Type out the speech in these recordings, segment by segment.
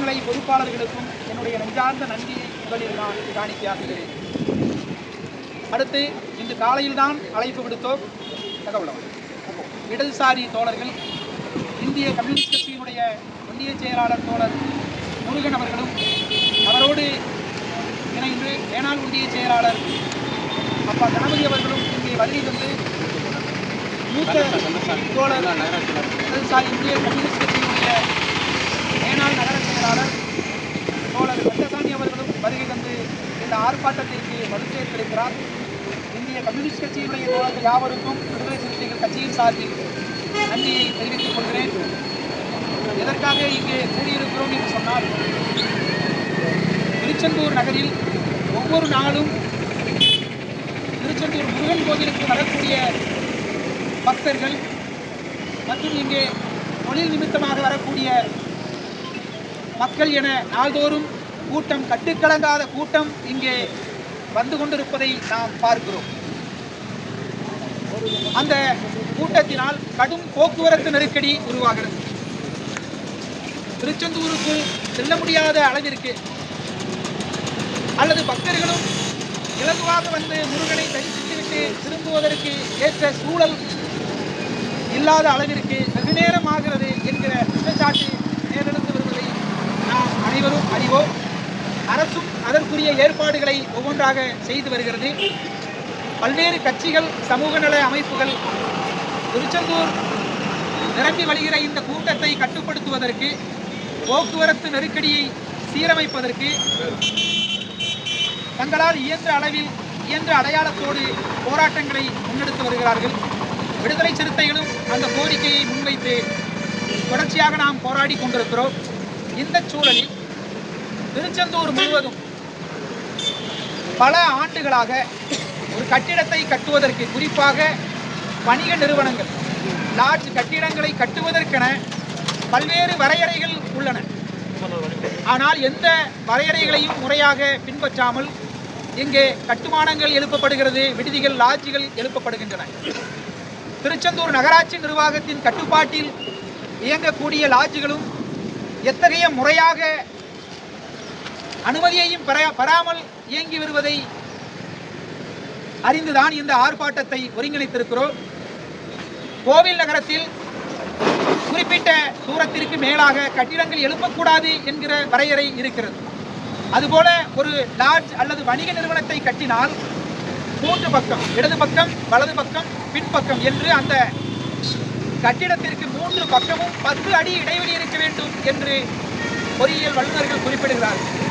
அனைத்து நிலை பொறுப்பாளர்களுக்கும் என்னுடைய நெஞ்சார்ந்த நன்றியை முதலில் நான் காணிக்கையாக்குகிறேன். அடுத்து இன்று காலையில்தான் அழைப்பு விடுத்தோம் தகவலம் இடதுசாரி தோழர்கள் இந்திய கம்யூனிஸ்ட் கட்சியினுடைய ஒன்றிய செயலாளர் தோழர் முருகன் அவர்களும் அவரோடு இணைந்து வேணாள் ஒன்றிய செயலாளர் அப்பா கணபதி அவர்களும் இங்கே வருகை தந்து மூத்த தோழர் இடதுசாரி இந்திய கம்யூனிஸ்ட் கட்சியினுடைய வேணாள் நகர செயலாளர் தோழர் அவர்களும் வருகை தந்து இந்த ஆர்ப்பாட்டத்திற்கு வலுச்சேர்த்திருக்கிறார் இந்திய கம்யூனிஸ்ட் கட்சியினுடைய தோழர்கள் யாவருக்கும் விடுதலை சிறுத்தைகள் கட்சியின் சார்பில் நன்றியை தெரிவித்துக் கொள்கிறேன். எதற்காக இங்கே கூடியிருக்கிறோம் என்று சொன்னால் திருச்செந்தூர் நகரில் ஒவ்வொரு நாளும் திருச்செந்தூர் முருகன் கோவிலுக்கு வரக்கூடிய பக்தர்கள் மற்றும் இங்கே தொழில் நிமித்தமாக வரக்கூடிய மக்கள் என நாள்தோறும் கூட்டம் கட்டுக்கலங்காத கூட்டம் இங்கே வந்து கொண்டிருப்பதை நாம் பார்க்கிறோம். அந்த கூட்டத்தினால் கடும் போக்குவரத்து நெருக்கடி உருவாகிறது. திருச்செந்தூருக்கு செல்ல முடியாத அளவிற்கு அல்லது பக்தர்களும் இலகுவாக வந்து முருகனை தரிசித்துவிட்டு திரும்புவதற்கு ஏற்ற சூழல் இல்லாத அளவிற்கு வெகு நேரம் ஆகிறது என்கிற குற்றச்சாட்டு நேரெடுத்து வருவதை நாம் அனைவரும் அறிவோம். அரசும் அதற்குரிய ஏற்பாடுகளை ஒவ்வொன்றாக செய்து வருகிறது. பல்வேறு கட்சிகள் சமூக நல அமைப்புகள் திருச்செந்தூர் நிரம்பி வழிகிற இந்த கூட்டத்தை கட்டுப்படுத்துவதற்கு போக்குவரத்து நெருக்கடியை சீரமைப்பதற்கு தங்களால் இயன்ற அளவில் இயன்ற அடையாளத்தோடு போராட்டங்களை முன்னெடுத்து வருகிறார்கள். விடுதலை சிறுத்தைகளும் அந்த கோரிக்கையை முன்வைத்து தொடர்ச்சியாக நாம் போராடி கொண்டிருக்கிறோம். இந்த சூழலில் திருச்செந்தூர் முழுவதும் பல ஆண்டுகளாக ஒரு கட்டிடத்தை கட்டுவதற்கு குறிப்பாக வணிக நிறுவனங்கள் லாட்ஜ் கட்டிடங்களை கட்டுவதற்கென பல்வேறு வரையறைகள் உள்ளன. ஆனால் எந்த வரையறைகளையும் முறையாக பின்பற்றாமல் இங்கே கட்டுமானங்கள் எழுப்பப்படுகிறது விடுதிகள் லாட்ஜுகள் எழுப்பப்படுகின்றன. திருச்செந்தூர் நகராட்சி நிர்வாகத்தின் கட்டுப்பாட்டில் இயங்கக்கூடிய லாட்ஜுகளும் எத்தகைய முறையாக அனுமதியையும் பெறாமல் இயங்கி வருவதை அறிந்துதான் இந்த ஆர்ப்பாட்டத்தை ஒருங்கிணைத்திருக்கிறோம். கோவில் நகரத்தில் குறிப்பிட்ட தூரத்திற்கு மேலாக கட்டிடங்கள் எழுப்பக்கூடாது என்கிற வரையறை இருக்கிறது. அதுபோல ஒரு லாட்ஜ் அல்லது வணிக நிறுவனத்தை கட்டினால் மூன்று பக்கம் இடது பக்கம் வலது பக்கம் பின்பக்கம் என்று அந்த கட்டிடத்திற்கு மூன்று பக்கமும் பத்து அடி இடைவெளி இருக்க வேண்டும் என்று பொறியியல் வல்லுநர்கள் குறிப்பிடுகிறார்கள்.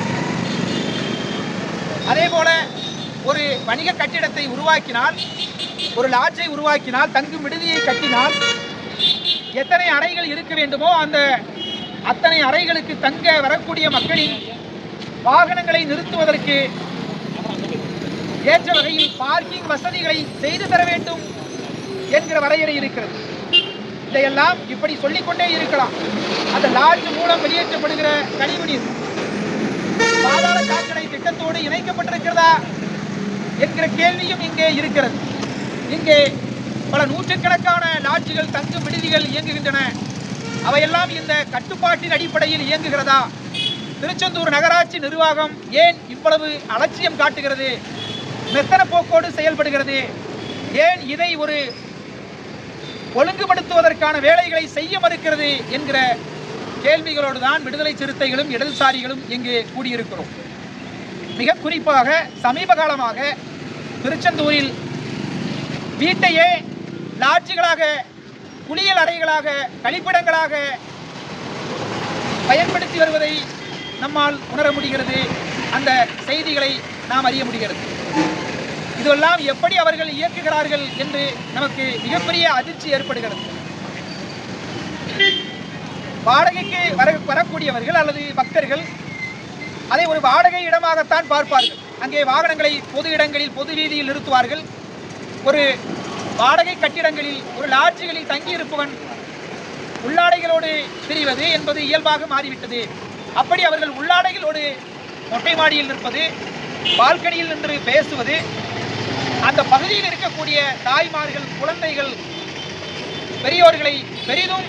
அதே போல ஒரு வணிக கட்டிடத்தை உருவாக்கினால் ஒரு லாட்ஜை உருவாக்கினால் தங்கும் விடுதியை கட்டினால் எத்தனை அறைகள் இருக்க வேண்டுமோ அந்த அத்தனை அறைகளுக்கு தங்க வரக்கூடிய மக்களின் வாகனங்களை நிறுத்துவதற்கு ஏற்ற வகையில் பார்க்கிங் வசதிகளை செய்து தர வேண்டும் என்கிற வரையறை இருக்கிறது. இதையெல்லாம் இப்படி சொல்லிக்கொண்டே இருக்கலாம். அந்த லாட்ஜ் மூலம் வெளியேற்றப்படுகிற கழிவுநீர். பாதாள சாக்கடை திட்டத்தோடு இணைக்கப்பட்டிருக்கிறதா என்கிற கேள்வியும் இங்கே இருக்கிறது. இங்கே பல நூற்றுக்கணக்கான லாட்ஜுகள் தங்கும் விடுதிகள் இயங்குகின்றன. அவையெல்லாம் இந்த கட்டுப்பாட்டின் அடிப்படையில் இயங்குகிறதா? திருச்செந்தூர் நகராட்சி நிர்வாகம் ஏன் இவ்வளவு அலட்சியம் காட்டுகிறது? மெத்தன போக்கோடு செயல்படுகிறது? ஏன் இதை ஒரு ஒழுங்குபடுத்துவதற்கான வேலைகளை செய்ய மறுக்கிறது? என்கிற கேள்விகளோடு தான் விடுதலை சிறுத்தைகளும் இடதுசாரிகளும் இங்கு கூடியிருக்கிறோம். மிக குறிப்பாக சமீப காலமாக திருச்செந்தூரில் வீட்டையே லாட்ஜுகளாக குளியல் அறைகளாக கழிப்பிடங்களாக பயன்படுத்தி வருவதை நம்மால் உணர முடிகிறது. அந்த செய்திகளை நாம் அறிய முடிகிறது. இதெல்லாம் எப்படி அவர்கள் இயக்குகிறார்கள் என்று நமக்கு மிகப்பெரிய அதிர்ச்சி ஏற்படுகிறது. வாடகைக்கு வர வரக்கூடியவர்கள் அல்லது பக்தர்கள் அதை ஒரு வாடகை இடமாகத்தான் பார்ப்பார்கள். அங்கே வாகனங்களை பொது இடங்களில் பொது வீதியில் நிறுத்துவார்கள். ஒரு வாடகை கட்டிடங்களில் ஒரு லாட்ஜுகளில் தங்கியிருப்பவன் உள்ளாடைகளோடு பிரிவது என்பது இயல்பாக மாறிவிட்டது. அப்படி அவர்கள் உள்ளாடைகளோடு மொட்டை மாடியில் நிற்பது பால்கனியில் நின்று பேசுவது அந்த பகுதியில் இருக்கக்கூடிய தாய்மார்கள் குழந்தைகள் பெரியோர்களை பெரிதும்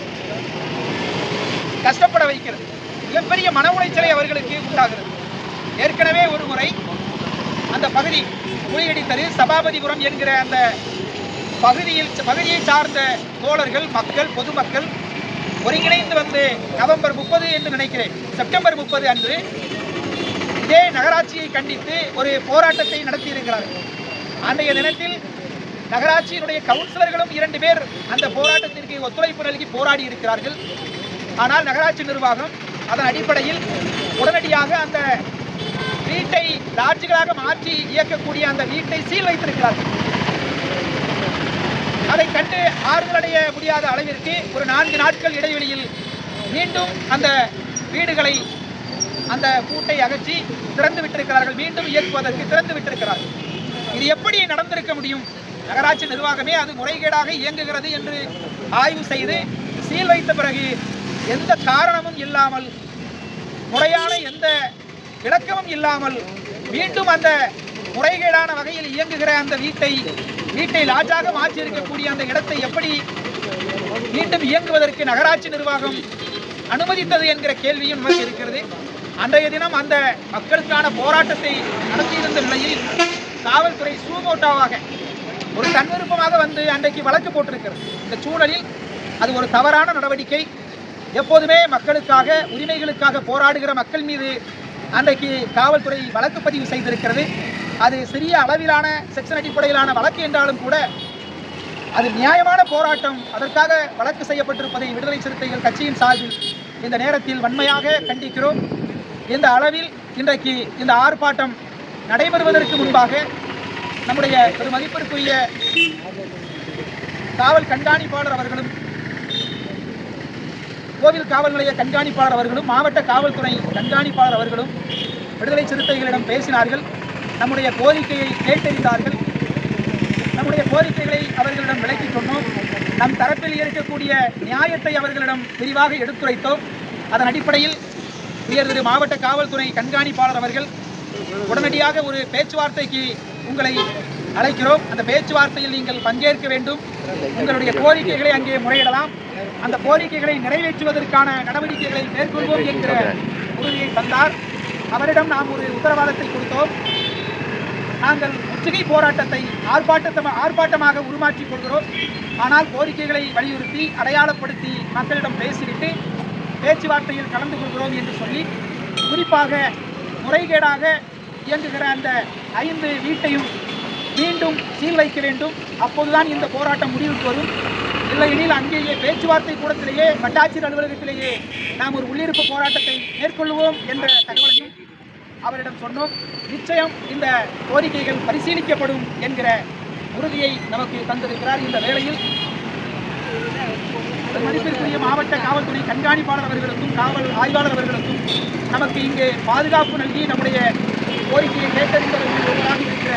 கஷ்டப்பட வைக்கிறது. மிகப்பெரிய மன உளைச்சலை அவர்களுக்கு உண்டாகிறது. ஏற்கனவே ஒரு முறை அந்த பகுதி முறியடித்தது. சபாபதிபுரம் என்கிற அந்த பகுதியில் பகுதியை சார்ந்த தோழர்கள் மக்கள் பொதுமக்கள் ஒருங்கிணைந்து வந்து நவம்பர் முப்பது என்று நினைக்கிறேன். செப்டம்பர் முப்பது அன்று இதே நகராட்சியை கண்டித்து ஒரு போராட்டத்தை நடத்தியிருக்கிறார்கள் அன்றைய தினத்தில் நகராட்சியினுடைய கவுன்சிலர்களும் இரண்டு பேர் அந்த போராட்டத்திற்கு ஒத்துழைப்பு நல்கி போராடி இருக்கிறார்கள். ஆனால் நகராட்சி நிர்வாகம் அதன் அடிப்படையில் உடனடியாக அந்த வீட்டை லாட்ஜுகளாக மாற்றி இயக்கக்கூடிய அந்த வீட்டை சீல் வைத்திருக்கிறார்கள். அதை கண்டு ஆறுதலடைய முடியாத அளவிற்கு ஒரு நான்கு நாட்கள் இடைவெளியில் மீண்டும் அந்த வீடுகளை அந்த பூட்டை அகற்றி திறந்து விட்டிருக்கிறார்கள். மீண்டும் இயக்குவதற்கு திறந்து விட்டிருக்கிறார்கள். இது எப்படி நடந்திருக்க முடியும்? நகராட்சி நிர்வாகமே அது முறைகேடாக இயங்குகிறது என்று ஆய்வு செய்து சீல் வைத்த பிறகு எந்த காரணமும் இல்லாமல் முறையான எந்த விளக்கமும் இல்லாமல் மீண்டும் அந்த முறைகேடான வகையில் இயங்குகிற அந்த வீட்டை வீட்டை லாஜாக மாற்றியிருக்கக்கூடிய அந்த இடத்தை எப்படி மீண்டும் இயங்குவதற்கு நகராட்சி நிர்வாகம் அனுமதித்தது என்கிற கேள்வியும் நமக்கு இருக்கிறது. அன்றைய தினம் அந்த மக்களுக்கான போராட்டத்தை நடத்தியிருந்த நிலையில் காவல்துறை சூமோட்டாவாக ஒரு தன்விருப்பமாக வந்து அன்றைக்கு வழக்கு போட்டிருக்கிறது. இந்த சூழலில் அது ஒரு தவறான நடவடிக்கை. எப்போதுமே மக்களுக்காக உரிமைகளுக்காக போராடுகிற மக்கள் மீது அன்றைக்கு காவல்துறை வழக்கு பதிவு செய்திருக்கிறது. அது சிறிய அளவிலான செக்ஷன் அடிப்படையிலான வழக்கு என்றாலும் கூட அது நியாயமான போராட்டம். அதற்காக வழக்கு செய்யப்பட்டிருப்பதை விடுதலை சிறுத்தைகள் கட்சியின் சார்பில் இந்த நேரத்தில் வன்மையாக கண்டிக்கிறோம். இந்த அளவில் இன்றைக்கு இந்த ஆர்ப்பாட்டம் நடைபெறுவதற்கு முன்பாக நம்முடைய பெருமதிப்பிற்குரிய காவல் கண்காணிப்பாளர் அவர்களும் கோவில் காவல் நிலைய கண்காணிப்பாளர் அவர்களும் மாவட்ட காவல்துறை கண்காணிப்பாளர் அவர்களும் விடுதலை சிறுத்தைகளிடம் பேசினார்கள். நம்முடைய கோரிக்கையை கேட்டறிந்தார்கள். நம்முடைய கோரிக்கைகளை அவர்களிடம் விளக்கி சொன்னோம் நம் தரப்பில் இருக்கக்கூடிய நியாயத்தை அவர்களிடம் விரிவாக எடுத்துரைத்தோம். அதன் அடிப்படையில் உயர் திரு மாவட்ட காவல்துறை கண்காணிப்பாளர் அவர்கள் உடனடியாக ஒரு பேச்சுவார்த்தைக்கு உங்களை அழைக்கிறோம். அந்த பேச்சுவார்த்தையில் நீங்கள் பங்கேற்க வேண்டும். உங்களுடைய கோரிக்கைகளை அங்கே முறையிடலாம். அந்த கோரிக்கைகளை நிறைவேற்றுவதற்கான நடவடிக்கைகளை மேற்கொள்வோம் என்கிற உறுதியை தந்தார். அவரிடம் நாம் ஒரு உத்தரவாதத்தை கொடுத்தோம். நாங்கள் முற்றுகை போராட்டத்தை ஆர்ப்பாட்டத்தை ஆர்ப்பாட்டமாக உருமாற்றிக் கொள்கிறோம். ஆனால் கோரிக்கைகளை வலியுறுத்தி அடையாளப்படுத்தி மக்களிடம் பேசிவிட்டு பேச்சுவார்த்தையில் கலந்து கொள்கிறோம் என்று சொல்லி குறிப்பாக முறைகேடாக இயங்குகிற அந்த ஐந்து வீட்டையும் மீண்டும் சீல் வைக்க வேண்டும். அப்போதுதான் இந்த போராட்டம் முடிவுக்கு வரும். இல்லையெனில் அங்கேயே பேச்சுவார்த்தை கூடத்திலேயே வட்டாட்சியர் அலுவலகத்திலேயே நாம் ஒரு உள்ளிருப்பு போராட்டத்தை மேற்கொள்வோம் என்ற தகவலையும் அவரிடம் சொன்னோம். நிச்சயம் இந்த கோரிக்கைகள் பரிசீலிக்கப்படும் என்கிற உறுதியை நமக்கு தந்திருக்கிறார் இந்த வேளையில். மதிப்பிற்குரிய மாவட்ட காவல்துறை கண்காணிப்பாளர் அவர்களுக்கும் காவல் ஆய்வாளர் அவர்களுக்கும் நமக்கு இங்கே பாதுகாப்பு நல்கி நம்முடைய கோரிக்கையை கேட்டறிந்தவர்கள் ஒருவராக இருக்கிற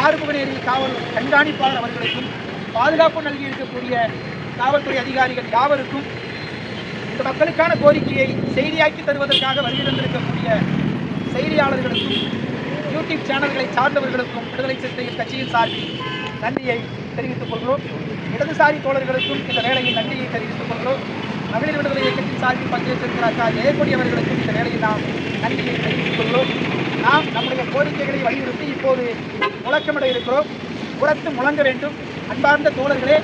ஆறுமுகநேரி காவல் கண்காணிப்பாளர் அவர்களுக்கும் பாதுகாப்பு நல்கி இருக்கக்கூடிய காவல்துறை அதிகாரிகள் யாவருக்கும் இந்த மக்களுக்கான கோரிக்கையை செய்தியாக்கி தருவதற்காக வருகை தந்திருக்கக்கூடிய செய்தியாளர்களுக்கும் யூடியூப் சேனல்களை சார்ந்தவர்களுக்கும் விடுதலை சிறுத்தைகள் கட்சியின் சார்பில் நன்றியை தெரிவித்துக் கொள்கிறோம். இடதுசாரி தோழர்களுக்கும் இந்த வேளையில் நன்றியை தெரிவித்துக் கொள்கிறோம். மகளிர் விடுதலை இயக்கத்தின் சார்பில் பங்கேற்றிருக்கிறார் அக்கா ஜெயக்கொடி அவர்களுக்கும் இந்த வேளையில் நாம் நன்றியை தெரிவித்துக் கொள்கிறோம். நாம் நம்முடைய கோரிக்கைகளை வலியுறுத்தி இப்போது முழக்கமிட இருக்கிறோம் உரத்து முழங்க வேண்டும். அன்பார்ந்த தோழர்களே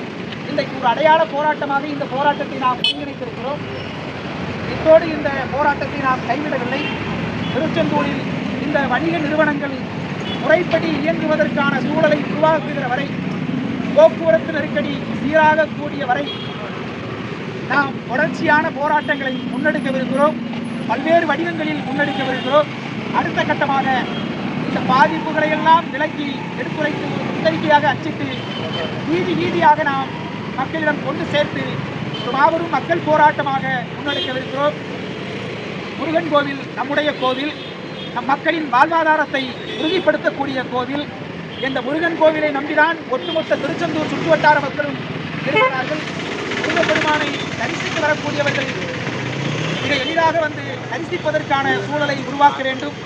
இன்றைக்கு ஒரு அடையாள போராட்டமாக இந்த போராட்டத்தை நாம் ஒருங்கிணைத்திருக்கிறோம். இத்தோடு இந்த போராட்டத்தை நாம் கைவிடவில்லை. திருச்செந்தூரில் இந்த வணிக நிறுவனங்கள் முறைப்படி இயங்குவதற்கான சூழலை உருவாக்குகிற வரை போக்குவரத்து நெருக்கடி சீராகக்கூடிய வரை நாம் தொடர்ச்சியான போராட்டங்களை முன்னெடுக்கவிருக்கிறோம். பல்வேறு வடிவங்களில் முன்னெடுக்கவிருக்கிறோம். அடுத்த கட்டமாக இந்த பாதிப்புகளை எல்லாம் விலக்கி எடுத்துரைத்து எச்சரிக்கையாக அச்சிட்டு வீதி வீதியாக நாம் மக்களிடம் கொண்டு சேர்த்து மாபெரும் மக்கள் போராட்டமாக முன்னெடுக்கவிருக்கிறோம். முருகன் கோவில் நம்முடைய கோவில் நம் மக்களின் வாழ்வாதாரத்தை உறுதிப்படுத்தக்கூடிய கோவில். இந்த முருகன் கோவிலை நம்பிதான் ஒட்டுமொத்த திருச்செந்தூர் சுற்றுவட்டார மக்களும் இருக்கிறார்கள். முருகப்பெருமானை தரிசித்து வரக்கூடியவர்கள் மிக எளிதாக வந்து தரிசிப்பதற்கான சூழலை உருவாக்க வேண்டும்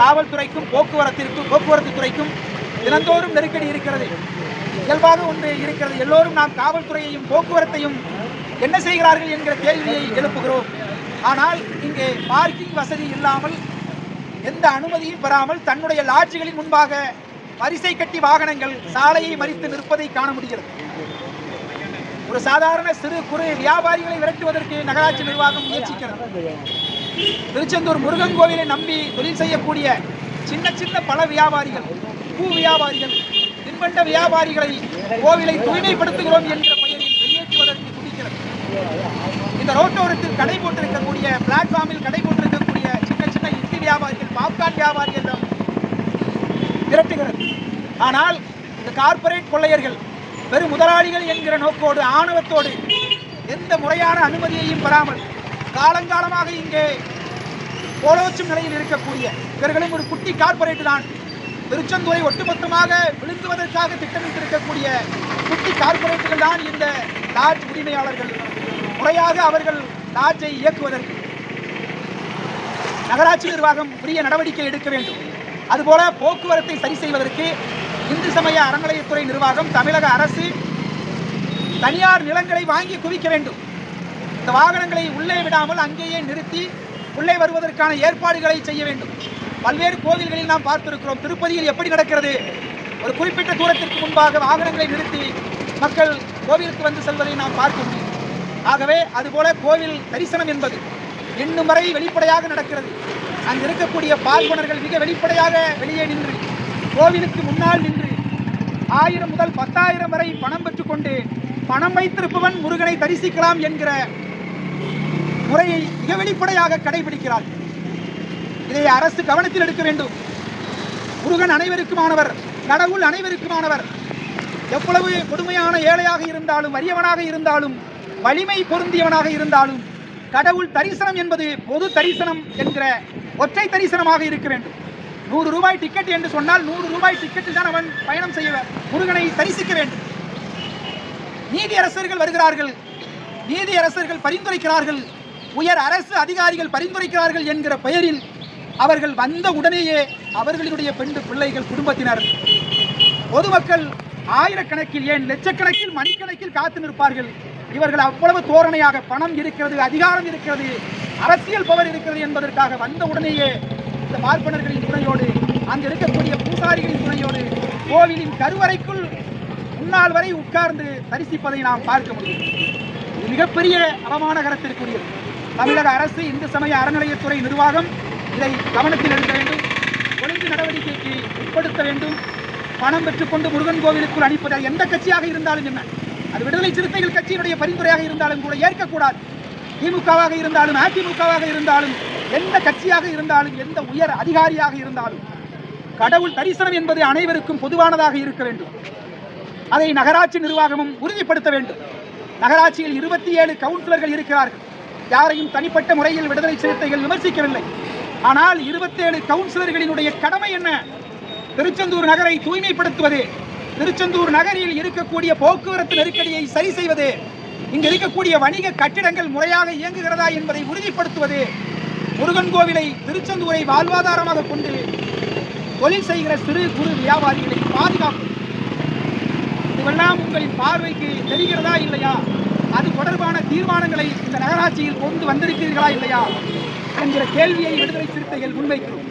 காவல்துறைக்கும் போக்குவரத்திற்கும் போக்குவரத்து துறைக்கும் தினந்தோறும் நெருக்கடி இருக்கிறது. இயல்பாக ஒன்று இருக்கிறது. எல்லோரும் நாம் காவல்துறையையும் போக்குவரத்தையும் என்ன செய்கிறார்கள் என்கிற கேள்வியை எழுப்புகிறோம். ஆனால் இங்கே பார்க்கிங் வசதி இல்லாமல் எந்த அனுமதியும் பெறாமல் தன்னுடைய லாட்ஜுகளின் முன்பாக வரிசை கட்டி வாகனங்கள் சாலையை மறித்து நிற்பதை காண முடிகிறது. ஒரு சாதாரண சிறு குறு வியாபாரிகளை விரட்டுவதற்கு நகராட்சி நிர்வாகம் முயற்சிக்கிறது. திருச்செந்தூர் முருகன் கோவிலை நம்பி தொழில் செய்யக்கூடிய சின்ன சின்ன பல வியாபாரிகள் பூ வியாபாரிகள் தின்பண்ட வியாபாரிகளை கோவிலை தூய்மைப்படுத்துகிறோம் என்கிற பெயரில் வெளியேற்றுவதற்கு துடிக்கிறது. இந்த ரோட்டோரத்தில் கடை போட்டிருக்கக்கூடிய பிளாட்ஃபார்மில் கடை போட்டிருக்கக்கூடிய சின்ன சின்ன இட்லி வியாபாரிகள் பாப்கார்ன் வியாபாரிகள் விரட்டுகிறது. ஆனால் இந்த கார்ப்பரேட் கொள்ளையர்கள் பெரும் முதலாளிகள் என்கிற நோக்கோடு ஆணவத்தோடு எந்த முறையான அனுமதியையும் பெறாமல் காலங்காலமாக இங்கே போலோச்சும் நிலையில் இருக்கக்கூடிய இவர்களும் ஒரு குட்டி கார்பரேட் தான். திருச்செந்தூரை ஒட்டுமொத்தமாக விழுங்குவதற்காக திட்டமிட்டிருக்கக்கூடிய குட்டி கார்பரேட்டுகள் தான் இந்த லாட்ஜ் உரிமையாளர்கள். முறையாக அவர்கள் லாட்ஜை இயக்குவதற்கு நகராட்சி நிர்வாகம் உரிய நடவடிக்கை எடுக்க வேண்டும். அதுபோல போக்குவரத்தை சரி செய்வதற்கு இந்து சமய அறநிலையத்துறை நிர்வாகம் தமிழக அரசு தனியார் நிலங்களை வாங்கி குவிக்க வேண்டும். இந்த வாகனங்களை உள்ளே விடாமல் அங்கேயே நிறுத்தி உள்ளே வருவதற்கான ஏற்பாடுகளை செய்ய வேண்டும். பல்வேறு கோவில்களில் நாம் பார்த்திருக்கிறோம். திருப்பதியில் எப்படி நடக்கிறது? ஒரு குறிப்பிட்ட தூரத்திற்கு முன்பாக வாகனங்களை நிறுத்தி மக்கள் கோவிலுக்கு வந்து செல்வதை நாம் பார்க்க முடியும். ஆகவே அதுபோல கோவில் தரிசனம் என்பது இன்னும் வரை வெளிப்படையாக நடக்கிறது. அங்கு இருக்கக்கூடிய பார்ப்பனர்கள் மிக வெளிப்படையாக வெளியே நின்று கோவிலுக்கு முன்னால் நின்று ஆயிரம் முதல் பத்தாயிரம் வரை பணம் பெற்றுக்கொண்டு பணம் வைத்திருப்பவன் முருகனை தரிசிக்கலாம் என்கிற முறையை மிக வெளிப்படையாக கடைபிடிக்கிறார். இதை அரசு கவனத்தில் எடுக்க வேண்டும். முருகன் அனைவருக்குமானவர் கடவுள் அனைவருக்குமானவர். எவ்வளவு கொடுமையான ஏழையாக இருந்தாலும் வறியவனாக இருந்தாலும் வலிமை பொருந்தியவனாக இருந்தாலும் கடவுள் தரிசனம் என்பது பொது தரிசனம் என்கிற ஒற்றை தரிசனமாக இருக்க வேண்டும். நூறு ரூபாய் டிக்கெட் என்று சொன்னால் நூறு ரூபாய் டிக்கெட்டில் தான் அவன் பயணம் செய்ய முருகனை தரிசிக்க வேண்டும். நீதி அரசர்கள் வருகிறார்கள். நீதி அரசர்கள் பரிந்துரைக்கிறார்கள். உயர் அரசு அதிகாரிகள் பரிந்துரைக்கிறார்கள் என்கிற பெயரில் அவர்கள் வந்த உடனேயே அவர்களுடைய பெண் பிள்ளைகள் குடும்பத்தினர். பொதுமக்கள் ஆயிரக்கணக்கில் ஏன் லட்சக்கணக்கில் மணிக்கணக்கில் காத்து நிற்பார்கள். இவர்கள் அவ்வளவு தோரணையாக பணம் இருக்கிறது அதிகாரம் இருக்கிறது அரசியல் பவர் இருக்கிறது என்பதற்காக வந்த உடனேயே இந்த பார்ப்பனர்களின் துணையோடு அங்கு இருக்கக்கூடிய பூசாரிகளின் துணையோடு கோவிலின் கருவறைக்குள் முன்னால் வரை உட்கார்ந்து தரிசிப்பதை நாம் பார்க்க முடியும். இது மிகப்பெரிய அவமானகரத்திற்குரியது தமிழக அரசு இந்து சமய அறநிலையத்துறை நிர்வாகம் இதை கவனத்தில் எடுக்க வேண்டும். ஒழுங்கு நடவடிக்கைக்கு உட்படுத்த வேண்டும். பணம் பெற்றுக்கொண்டு முருகன் கோவிலுக்குள் அனுப்பதால் எந்த கட்சியாக இருந்தாலும் என்ன? அது விடுதலை சிறுத்தைகள் கட்சியினுடைய பரிந்துரையாக இருந்தாலும் கூட ஏற்கக்கூடாது. திமுகவாக இருந்தாலும் அதிமுகவாக இருந்தாலும் எந்த கட்சியாக இருந்தாலும் எந்த உயர் அதிகாரியாக இருந்தாலும் கடவுள் தரிசனம் என்பது அனைவருக்கும் பொதுவானதாக இருக்க வேண்டும். அதை நகராட்சி நிர்வாகமும் உறுதிப்படுத்த வேண்டும். நகராட்சியில் இருபத்தி ஏழு கவுன்சிலர்கள் இருக்கிறார்கள். யாரையும் தனிப்பட்ட முறையில் விடுதலை சிறுத்தைகள் விமர்சிக்கவில்லை. ஆனால் இருபத்தேழு கவுன்சிலர்களினுடைய கடமை என்ன? திருச்செந்தூர் நகரை தூய்மைப்படுத்துவது. திருச்செந்தூர் நகரில் இருக்கக்கூடிய போக்குவரத்து நெருக்கடியை சரி செய்வது. இங்கு இருக்கக்கூடிய வணிக கட்டிடங்கள் முறையாக இயங்குகிறதா என்பதை உறுதிப்படுத்துவது முருகன் கோவிலை திருச்செந்தூரை வாழ்வாதாரமாக கொண்டு தொழில் செய்கிற சிறு குறு வியாபாரிகளை பாதுகாப்பு இதுவெல்லாம் உங்களின் பார்வைக்கு தெரிகிறதா இல்லையா? அது தொடர்பான தீர்மானங்களை இந்த நகராட்சியில் கொண்டு வந்திருக்கிறீர்களா இல்லையா? என்கிற கேள்வியை விடுதலை சிறுத்தைகள் முன்வைக்கிறோம்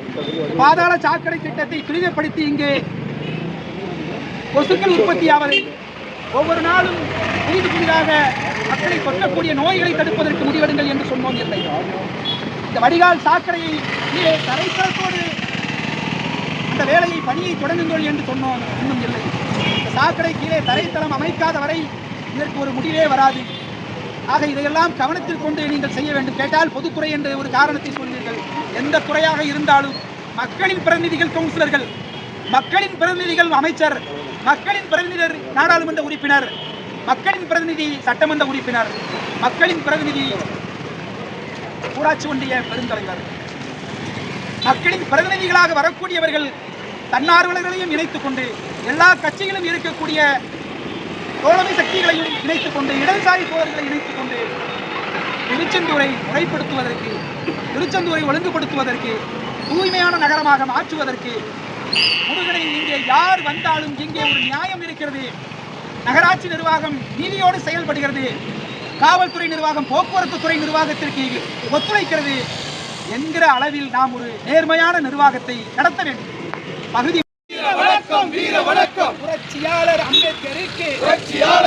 பாதாள சாக்கடை திட்டத்தை துரிதப்படுத்தி இங்கே கொசுக்கள் உற்பத்தியாவதை ஒவ்வொரு நாளும் புதிது புதிதாக மக்களை கொல்லக்கூடிய நோய்களை தடுப்பதற்கு முடிவெடுங்கள் என்று சொன்னோம் இல்லை. இந்த வடிகால் சாக்கடையை கீழே தரைத்தளத்தோடு அந்த வேலையை பணியை தொடங்குங்கள் என்று சொன்னோம் இன்னும் இல்லை. இந்த சாக்கடை கீழே தரைத்தளம் அமைக்காத வரை இதற்கு ஒரு முடிவே வராது. ஆக இதையெல்லாம் கவனத்தில் கொண்டு நீங்கள் செய்ய வேண்டும். கேட்டால் பொதுத்துறை என்ற ஒரு காரணத்தை சொன்னீர்கள். எந்த துறையாக இருந்தாலும் மக்களின் பிரதிநிதிகள் கவுன்சிலர்கள் மக்களின் பிரதிநிதிகள் அமைச்சர் மக்களின் பிரதிநிதர் நாடாளுமன்ற உறுப்பினர் மக்களின் பிரதிநிதி சட்டமன்ற உறுப்பினர் மக்களின் பிரதிநிதி ஊராட்சி ஒன்றிய பெருந்தலைவர். மக்களின் பிரதிநிதிகளாக வரக்கூடியவர்கள் தன்னார்வலர்களையும் இணைத்துக் கொண்டு எல்லா கட்சிகளும் இருக்கக்கூடிய தோழமை சக்திகளையும் இணைத்துக் கொண்டு இடதுசாரி தோழர்களை இணைத்துக் கொண்டு திருச்செந்தூரை முறைப்படுத்துவதற்கு திருச்செந்தூரை ஒழுங்குபடுத்துவதற்கு தூய்மையான நகரமாக மாற்றுவதற்கு முருகனில் இங்கே யார் வந்தாலும் இங்கே ஒரு நியாயம் இருக்கிறது. நகராட்சி நிர்வாகம் நீதியோடு செயல்படுகிறது. காவல்துறை நிர்வாகம் போக்குவரத்து துறை நிர்வாகத்திற்கு ஒத்துழைக்கிறது. என்கிற அளவில் நாம் ஒரு நேர்மையான நிர்வாகத்தை நடத்த வேண்டும். பகுதி வணக்கம் வீர வணக்கம். புரட்சியாளர் அம்பேத்கருக்கு புரட்சியாளர் அம்பேத்கருக்கு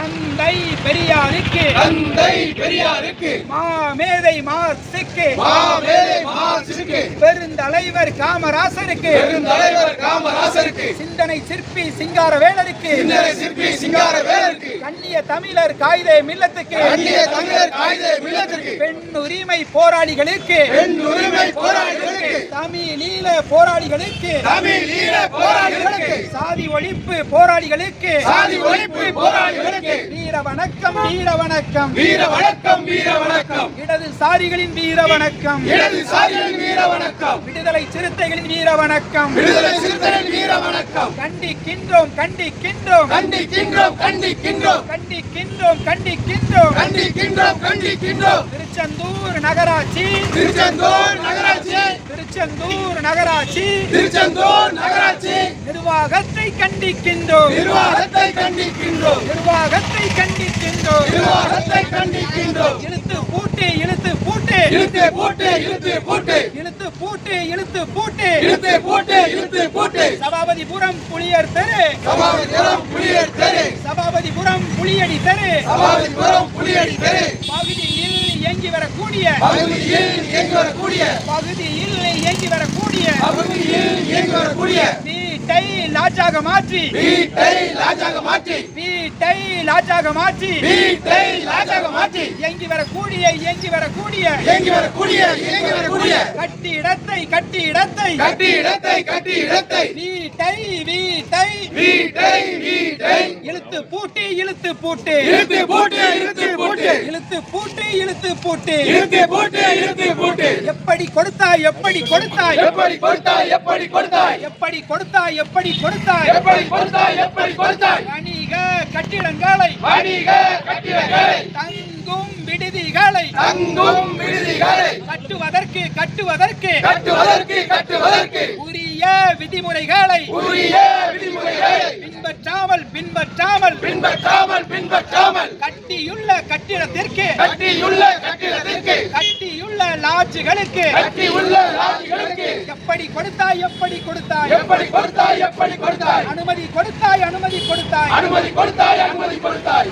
தந்தை பெரியாருக்கு. தந்தை பெரியாருக்கு. மாமேதை மார்க்சுக்கு மாவேலை மாசிற்கு பெருந்தலைவர் காமராசருக்கு. பெருந்தலைவர் காமராசருக்கு. சிந்தனை சிற்பி சிங்காரவேலருக்கு. சிந்தனை சிற்பி சிங்கார வேலருக்கு கண்ணிய தமிழர் காயிதே மில்லத்துக்கு. அந்நிய தமிழர் காய்தே மில்லத்திற்கு பெண் உரிமை போராளிகளுக்கு. பெண் உரிமை போராளிகளுக்கு. தமிழீழ போராளிகளுக்கு தமிழ் ஈழ போராளிகளுக்கு சாதி ஒழிப்பு போராளிகளுக்கு சாதி ஒழிப்பு போராளிகளுக்கு வீர வணக்கம் வீர வணக்கம். வீர வணக்கம் வீர வணக்கம். இடதுசாரிகளின் வீர வணக்கம். இடதுசாரிகளின் வீர வணக்கம். விடுதலை சிறுத்தைகளின் வீர வணக்கம். விடுதலை சிறுத்தைகளின் வீர வணக்கம். கண்டிக்கின்றோம் கண்டிக்கின்றோம். கண்டிக்கின்றோம் கண்டிக்கின்றோம். கண்டிக்கின்றோம் கண்டிக்கின்றோம். கண்டிக்கின்றோம் கண்டிக்கின்றோம். திருச்செந்தூர் நகராட்சி. திருச்செந்தூர் நகராட்சி. திருச்செந்தூர் நகராட்சி. திருச்செந்தூர் நகராட்சி. நிர்வாகத்தை கண்டிக்கின்றோம். நிர்வாகத்தை கண்டிக்கின்றோம். நிர்வாகத்தை கண்டிக்கின்றோம். நிர்வாகத்தை கண்டிக்கின்றோம். இழுத்து பூட்டு இழுத்து பூட்டு. இழுத்து போட்டு இழுத்து போட்டு. இழுத்து பூட்டு இழுத்து பூட்டு. இழுத்து போட்டு இழுத்து போட்டு. சபாபதிபுரம் புளியர் தெரு சபாபதிபுரம் புலியடி தெரு சபாபதிபுரம் புளியடி தெரு சபாபதிபுரம் புலியடி தெரு பகுதியில் இயங்கி வரக்கூடிய. பகுதியில் இயங்கி வரக்கூடிய. பகுதியில் இயங்கி வரக்கூடிய பகுதியில் இயங்கி வரக்கூடிய வீட்டை லாஜாக மாற்றி. வீட்டை லாஜாக மாற்றி. வீட்டை லாஜாக மாற்றி. வீட்டை லாஜாக மாற்றி. இயங்கி வரக்கூடிய இயங்கி வரக்கூடிய. இயங்கி வரக்கூடிய இயங்கி வரக்கூடிய. கட்டி இடத்தை கட்டி இடத்தை. கட்டி இடத்தை கட்டி இடத்தை. வீட்டை வீட்டை. வீட்டை வீட்டை. இழுத்து பூட்டி இழுத்து பூட்டு. இழுத்து போட்டு இழுத்து போட்டு. இழுத்து பூட்டு இழுத்து பூட்டு. இழுத்து போட்டு இழுத்து போட்டு. எப்படி கொடுத்தாய் எப்படி கொடுத்தாய் எப்படி கொடுத்தாய் எப்படி கொடுத்தாய் எப்படி கொடுத்தாய் எப்படி கொடுத்தாய் எப்படி கொடுத்தாய் எப்படி கொடுத்தாய் வணிக கட்டிடங்களை. வணிக கட்டிடங்களை. தங்கும் விடுதிகளை. தங்கும் விடுதிகளை. கட்டுவதற்கு கட்டுவதற்கு. கட்டுவதற்கு கட்டுவதற்கு. உரிய விதிமுறைகளை. உரிய விதிமுறைகளை. பின்பற்றாமல் பின்பற்றாமல். பின்பற்றாமல் பின்பற்றாமல். கட்டியுள்ள கட்டிடத்திற்கு. கட்டியுள்ள கட்டிடத்திற்கு. உள்ள லாட்ஜுகளுக்கு. கட்டி உள்ள லாட்ஜுகளுக்கு. எப்படி கொடுத்தாய் எப்படி கொடுத்தாய்? எப்படி கொடுத்தாய் எப்படி கொடுத்தாய்? அனுமதி கொடுத்தாய் அனுமதி கொடுத்தாய். அனுமதி கொடுத்தாய் அனுமதி கொடுத்தாய்.